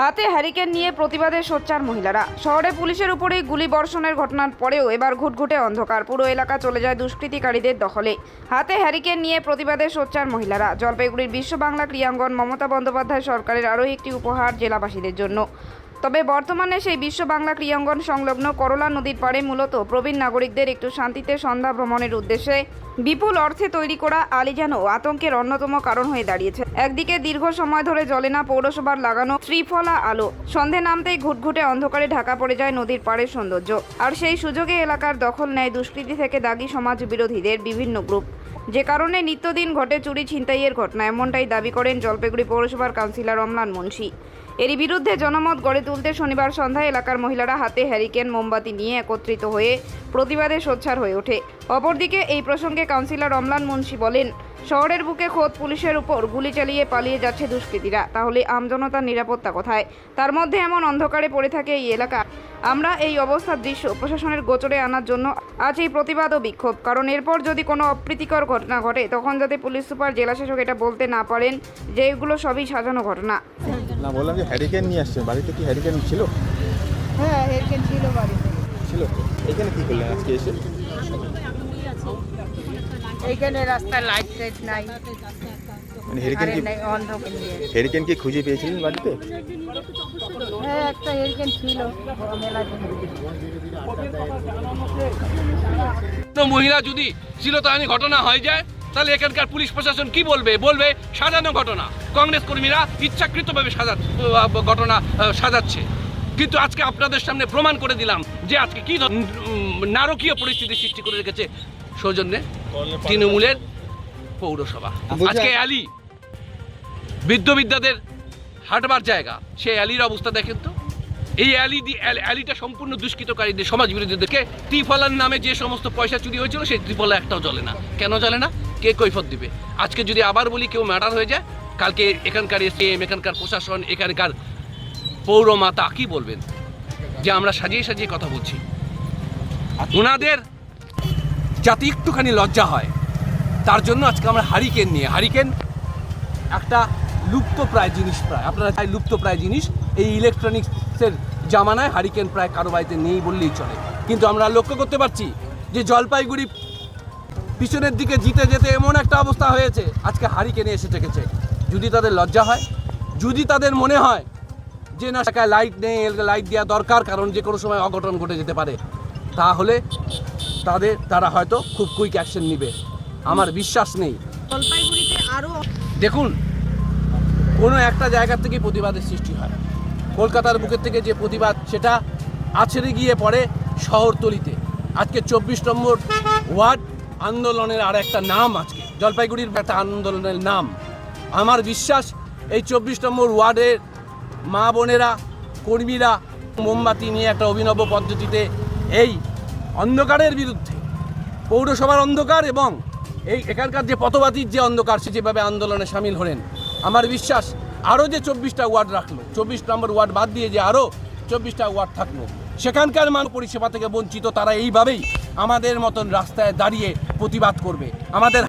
হাতে হ্যারিকেন নিয়ে প্রতিবাদে সোচ্চার মহিলারা। শহরে পুলিশের উপরেই গুলি বর্ষণের ঘটনার পরেও এবার ঘুটঘুটে অন্ধকার। পুরো এলাকা চলে যায় দুষ্কৃতিকারীদের দখলে। হাতে হ্যারিকেন নিয়ে প্রতিবাদে সোচ্চার মহিলারা। জলপাইগুড়ির বিশ্ব বাংলা ক্রিয়াঙ্গন মমতা বন্দ্যোপাধ্যায় সরকারের আরও একটি উপহার জেলাবাসীদের জন্য। তবে বর্তমানে সেই বিশ্ব বাংলা ক্রিয়াঙ্গন সংলগ্ন করলা নদীর পাড়ে মূলত প্রবীণ নাগরিকদের একটু শান্তিতে সন্ধ্যা ভ্রমণের উদ্দেশ্যে বিপুল অর্থে তৈরি করা আলি যেন আতঙ্কের অন্যতম কারণ হয়ে দাঁড়িয়েছে। একদিকে দীর্ঘ সময় ধরে জ্বলে না পৌরসভার লাগানো ত্রিফলা আলো, সন্ধে নামতেই ঘুটঘুটে অন্ধকারে ঢাকা পড়ে যায় নদীর পাড়ের সৌন্দর্য। আর সেই সুযোগে এলাকার দখল নেয় দুষ্কৃতি থেকে দাগি সমাজ বিরোধীদের বিভিন্ন গ্রুপ। যে কারণে নিত্যদিন ঘটে চুরি ছিনতাইয়ের ঘটনা, এমনটাই দাবি করেন জলপাইগুড়ি পৌরসভার কাউন্সিলর অমলান মুন্সি। এরই বিরুদ্ধে জনমত গড়ে তুলতে শনিবার সন্ধ্যায় এলাকার মহিলারা হাতে হ্যারিকেন, মোমবাতি নিয়ে একত্রিত হয়ে প্রতিবাদে সোচ্ছার হয়ে ওঠে। অপরদিকে এই প্রসঙ্গে কাউন্সিলর অমলান মুন্সি বলেন, শহরের বুকে খোদ পুলিশের উপর গুলি চালিয়ে পালিয়ে যাচ্ছে দুষ্কৃতীরা। তাহলে আমজনতার নিরাপত্তা কোথায়? তার মধ্যে এমন অন্ধকারে পড়ে থাকে এই এলাকা। আমরা এই অবস্থার দৃশ্য প্রশাসনের গোচরে আনার জন্য আজ এই প্রতিবাদ ও বিক্ষোভ। কারণ এরপর যদি কোনো অপ্রীতিকর ঘটনা ঘটে তখন যাতে পুলিশ সুপার জেলাশাসক এটা বলতে না পারেন যে এগুলো সবই সাজানো ঘটনা। না বললাম যে হ্যারিকেন নিয়ে আসছেন। বাড়িতে কি হ্যারিকেন ছিল? হ্যাঁ হেরকেন ছিল বাড়িতে। ছিল এখানে কি করলেন আজকে এসে? এইখানে রাস্তায় লাইট টাইট নাই। মানে হ্যারিকেন কি অন্ধকার হ্যারিকেন কি খুঁজে পেয়েছিলেন বাড়িতে? হ্যাঁ একটা হেরকেন ছিল। মেলা দিন তো মহিলা যদি ঘটনা হয়ে যায় তাহলে এখানকার পুলিশ প্রশাসন কি বলবে? বলবে সাজানো ঘটনা। কংগ্রেস কর্মীরা ইচ্ছাকৃতভাবে সাজা ঘটনা সাজাচ্ছে। কিন্তু আজকে আপনাদের সামনে প্রমাণ করে দিলাম যে আজকে কি ধর- নারকীয় পরিস্থিতি সৃষ্টি করে রেখেছে সৌজন্যে তৃণমূলের পৌরসভা। আজকে অ্যালি বৃদ্ধ বিদ্যাদের হাঁটবার জায়গা, সেই অ্যালির অবস্থা দেখেন তো। এই অ্যালি অ্যালিটা সম্পূর্ণ দুষ্কৃতকারীদের, সমাজ বিরোধীদেরকে ত্রিফলার নামে যে সমস্ত পয়সা চুরি হয়েছিল, সেই ত্রিফলা একটাও জ্বলে না। কেন জ্বলে না? কে কৈফত দিবে? আজকে যদি আবার বলি কেউ ম্যাটার হয়ে যায়, কালকে এখানকার এসএম এখানকার প্রশাসন, এখানকার পৌরমাতা কি বলবেন? যে আমরা সাজিয়ে সাজিয়ে কথা বলছি। ওনাদের যাতে একটুখানি লজ্জা হয়, তার জন্য আজকে আমরা হারিকেন নিয়ে, হারিকেন একটা লুপ্ত প্রায় জিনিস প্রায়। আপনারা চাই লুপ্ত প্রায় জিনিস এই ইলেকট্রনিক্সের জামানায় হারিকেন প্রায় কারও বাড়িতে নেই বললেই চলে। কিন্তু আমরা লক্ষ্য করতে পারছি যে জলপাইগুড়ি পিছনের দিকে জিতে যেতে এমন একটা অবস্থা হয়েছে আজকে হারিকেনে এসে ঠেকেছে যদি তাদের লজ্জা হয় যদি তাদের মনে হয় যে না টাকায় লাইট নেই লাইট দেওয়া দরকার কারণ যে কোনো সময় অঘটন ঘটে যেতে পারে তাহলে তাদের তারা হয়তো খুব কুইক অ্যাকশন নেবে। আমার বিশ্বাস নেই। জলপাইগুড়িতে আরও দেখুন কোনো একটা জায়গা থেকে প্রতিবাদের সৃষ্টি হয়। কলকাতার বুকের থেকে যে প্রতিবাদ, সেটা আছড়ে গিয়ে পড়ে শহরতলিতে। আজকে চব্বিশ নম্বর ওয়ার্ড আন্দোলনের আর একটা নাম আজকে। জলপাইগুড়ির একটা আন্দোলনের নাম। আমার বিশ্বাস, এই চব্বিশ নম্বর ওয়ার্ডের মা বোনেরা, কর্মীরা মোমবাতি নিয়ে একটা অভিনব পদ্ধতিতে এই অন্ধকারের বিরুদ্ধে, পৌরসভার অন্ধকার এবং এই এখানকার যে পথবাতির যে অন্ধকার, সে যেভাবে আন্দোলনে সামিল হলেন আমার বিশ্বাস, আরও যে চব্বিশটা ওয়ার্ড রাখল, চব্বিশ নম্বর ওয়ার্ড বাদ দিয়ে যে আরও চব্বিশটা ওয়ার্ড থাকল, সেখানকার মান পরিষেবা থেকে বঞ্চিত, তারা এইভাবেই আমাদের মতন রাস্তায় দাঁড়িয়ে প্রতিবাদ করবে। আমাদের